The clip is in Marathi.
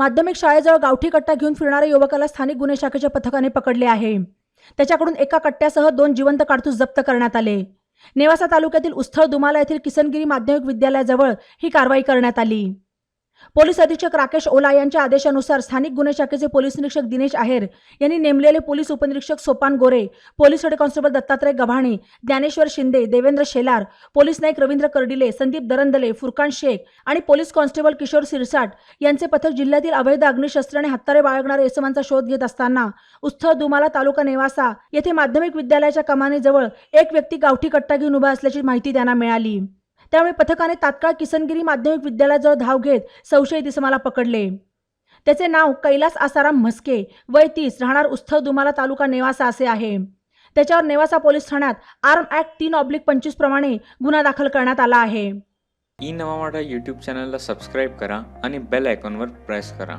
माध्यमिक शाळेजवळ गावठी कट्टा घेऊन फिरणाऱ्या युवकाला स्थानिक गुन्हे शाखेच्या पथकाने पकडले आहे. त्याच्याकडून एका कट्ट्यासह दोन जिवंत काडतूस जप्त करण्यात आले. नेवासा तालुक्यातील उस्थळ दुमाला येथील किसनगिरी माध्यमिक विद्यालयाजवळ ही कारवाई करण्यात आली. पोलीस अधीक्षक राकेश ओला यांच्या आदेशानुसार स्थानिक गुन्हे शाखेचे पोलीस निरीक्षक दिनेश आहेर यांनी नेमलेले पोलीस उपनिरीक्षक Sopan Gore police head constable Dattatray Gavhane Dnyaneshwar Shinde Devendra Shelar police Naik Ravindra Kardile Sandeep Darandale Furkan Shaikh आणि पोलीस कॉन्स्टेबल किशोर सिरसाट यांचे पथक जिल्ह्यातील अवैध अग्निशस्त्र आणि हत्तारे बाळगणाऱ्या इसमांचा शोध घेत असताना उस्थळ दुमाला तालुका नेवासा येथे माध्यमिक विद्यालयाच्या कमानीजवळ एक व्यक्ती गावठी कट्टा घेऊन उभा असल्याची माहिती त्यांना मिळाली. त्यामुळे पथकाने तात्काळ किसनगिरी माध्यमिक विद्यालयाजवळ धाव घेत संशयित इसमाला पकडले. त्याचे नाव कैलास आसाराम म्हस्के वय तीस राहणार उस्थव दुमाला तालुका नेवासा असे आहे. त्याच्यावर नेवासा पोलीस ठाण्यात आर्म ऍक्ट तीन ऑब्लिक पंचवीस प्रमाणे गुन्हा दाखल करण्यात आला आहे. ई नवा यूट्यूब चॅनलला सबस्क्राईब करा आणि बेल आयकॉनवर प्रेस करा.